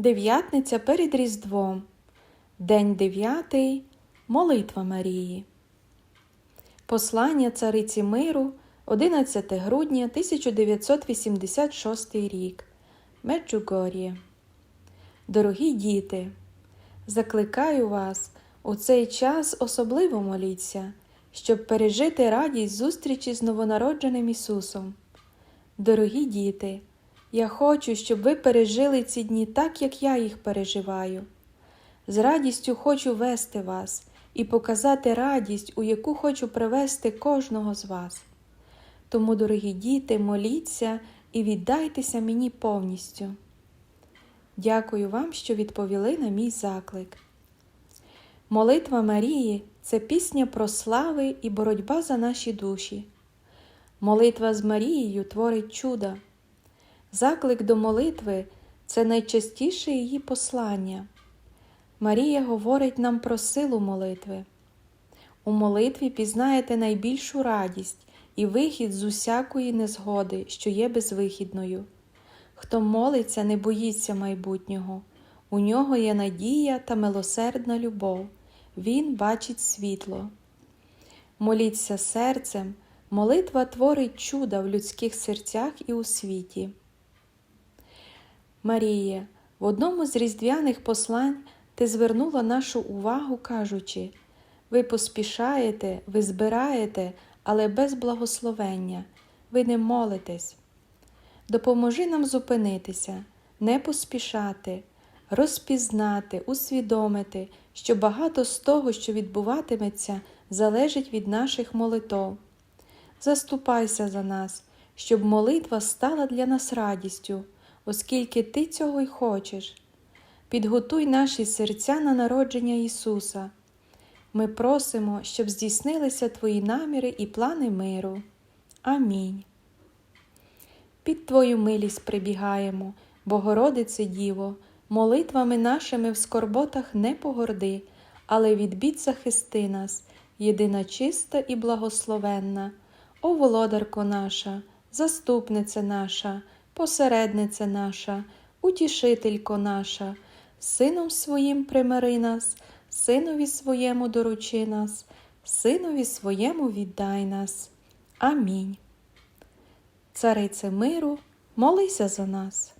Дев'ятниця перед Різдвом. День дев'ятий. Молитва Марії. Послання цариці миру 11 грудня 1986 рік. Меджугор'є. Дорогі діти, закликаю вас у цей час особливо моліться, щоб пережити радість зустрічі з новонародженим Ісусом. Дорогі діти, я хочу, щоб ви пережили ці дні так, як я їх переживаю. З радістю хочу вести вас і показати радість, у яку хочу привести кожного з вас. Тому, дорогі діти, моліться і віддайтеся мені повністю. Дякую вам, що відповіли на мій заклик. Молитва Марії це пісня про слави і боротьба за наші душі. Молитва з Марією творить чуда. Заклик до молитви це найчастіше її послання. Марія говорить нам про силу молитви. У молитві пізнаєте найбільшу радість і вихід з усякої незгоди, що є безвихідною. Хто молиться, не боїться майбутнього, у нього є надія та милосердна любов, він бачить світло. Моліться серцем, молитва творить чуда в людських серцях і у світі. Маріє, в одному з різдвяних послань ти звернула нашу увагу, кажучи ви поспішаєте, ви збираєте, але без благословення, ви не молитесь. Допоможи нам зупинитися, не поспішати, розпізнати, усвідомити, що багато з того, що відбуватиметься, залежить від наших молитов. Заступайся за нас, щоб молитва стала для нас радістю, оскільки Ти цього й хочеш. Підготуй наші серця на народження Ісуса. Ми просимо, щоб здійснилися Твої наміри і плани миру. Амінь. Під Твою милість прибігаємо, Богородице Діво, молитвами нашими в скорботах не погорди, але від бід захисти нас, єдина чиста і благословенна, О володарко наша, заступниця наша, посередниця наша, утішителько наша, Сином своїм примири нас, Синові своєму доручи нас, Синові своєму віддай нас. Амінь. Царице миру, молися за нас.